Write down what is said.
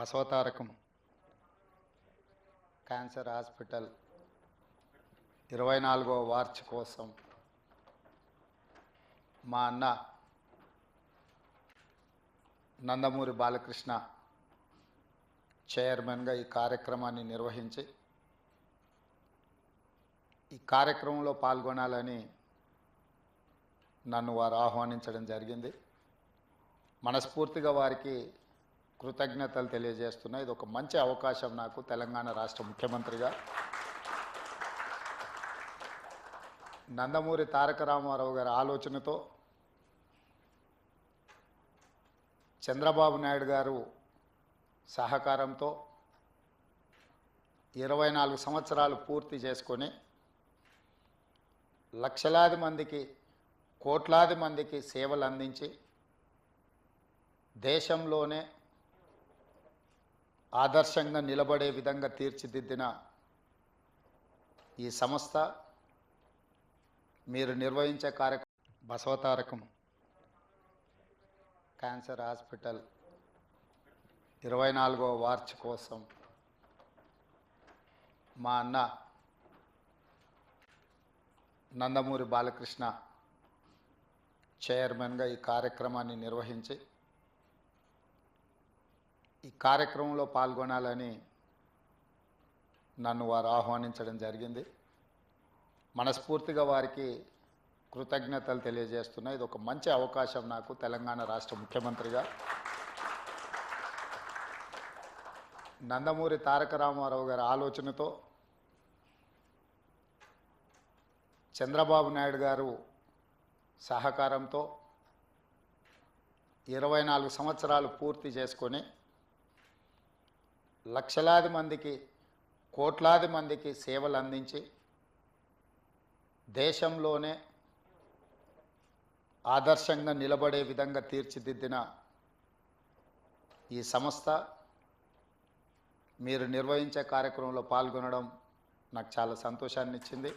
Basavatarakam cancer hospital ఇరవై నాలుగో watch కోసం మా అన్న నందమూరి బాలకృష్ణ చైర్మన్గా ఈ కార్యక్రమాన్ని నిర్వహించి ఈ కార్యక్రమంలో పాల్గొనాలని నన్ను వారు ఆహ్వానించడం జరిగింది. మనస్ఫూర్తిగా వారికి కృతజ్ఞతలు తెలియజేస్తున్నా. ఇది ఒక మంచి అవకాశం నాకు తెలంగాణ రాష్ట్ర ముఖ్యమంత్రిగా. నందమూరి తారక రామారావు గారి ఆలోచనతో చంద్రబాబు నాయుడు గారు సహకారంతో ఇరవై నాలుగు సంవత్సరాలు పూర్తి చేసుకొని లక్షలాది మందికి కోట్లాది మందికి సేవలు అందించి దేశంలోనే ఆదర్శంగా నిలబడే విధంగా తీర్చిదిద్దిన ఈ సంస్థ మీరు నిర్వహించే కార్యక్రమం బసవతారకం క్యాన్సర్ హాస్పిటల్ ఇరవై నాలుగవ వార్చ్ కోసం మా అన్న నందమూరి బాలకృష్ణ చైర్మన్గా ఈ కార్యక్రమాన్ని నిర్వహించి ఈ కార్యక్రమంలో పాల్గొనాలని నన్ను వారు ఆహ్వానించడం జరిగింది. మనస్ఫూర్తిగా వారికి కృతజ్ఞతలు తెలియజేస్తున్నా. ఇది ఒక మంచి అవకాశం నాకు తెలంగాణ రాష్ట్ర ముఖ్యమంత్రిగా. నందమూరి తారక రామారావు గారి ఆలోచనతో చంద్రబాబు నాయుడు గారు సహకారంతో ఇరవై నాలుగు సంవత్సరాలు పూర్తి చేసుకొని లక్షలాది మందికి కోట్లాది మందికి సేవలు అందించి దేశంలోనే ఆదర్శంగా నిలబడే విధంగా తీర్చిదిద్దిన ఈ సంస్థ మీరు నిర్వహించే కార్యక్రమంలో పాల్గొనడం నాకు చాలా సంతోషాన్ని ఇచ్చింది